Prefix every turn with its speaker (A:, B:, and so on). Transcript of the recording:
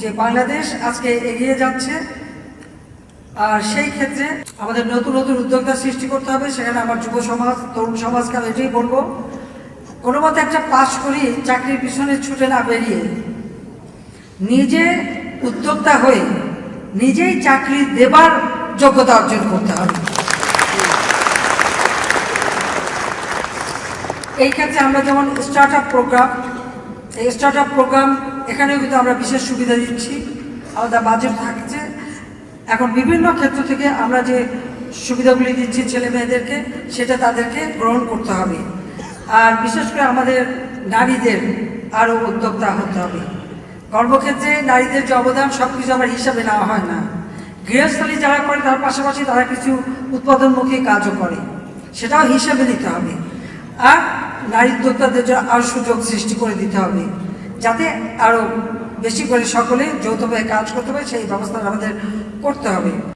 A: যে বাংলাদেশ আজকে এগিয়ে যাচ্ছে, আর সেই ক্ষেত্রে আমাদের নতুন নতুন উদ্যোক্তা সৃষ্টি করতে হবে, সেখানে আমার যুব সমাজ, তরুণ সমাজকে আমি এটাই বলব, কোনো মতে একটা পাশ করি চাকরির পিছনে ছুটে না বেরিয়ে নিজে উদ্যোক্তা হয়ে নিজেই চাকরি দেবার যোগ্যতা অর্জন করতে হবে। এই ক্ষেত্রে আমরা যেমন স্টার্ট আপ প্রোগ্রাম এই স্টার্ট আপ প্রোগ্রাম এখানেও কিন্তু আমরা বিশেষ সুবিধা দিচ্ছি। আলাদা বাজেট থাকছে। এখন বিভিন্ন ক্ষেত্র থেকে আমরা যে সুবিধাগুলি দিচ্ছি ছেলে মেয়েদেরকে, সেটা তাদেরকে গ্রহণ করতে হবে। আর বিশেষ করে আমাদের নারীদের আরও উদ্যোক্তা হতে হবে। কর্মক্ষেত্রে নারীদের যে অবদান সব কিছু আমার হিসাবে নেওয়া হয় না। গৃহস্থলী যারা করে, তার পাশাপাশি তারা কিছু উৎপাদনমুখী কাজও করে। সেটাও হিসাবে নিতে হবে। আর নারী উদ্যোক্তাদের জন্য আরও সুযোগ সৃষ্টি করে দিতে হবে। যাতে আরও বেশি করে সকলে যৌথভাবে কাজ করতে হবে সেই ব্যবস্থা আমাদের করতে হবে।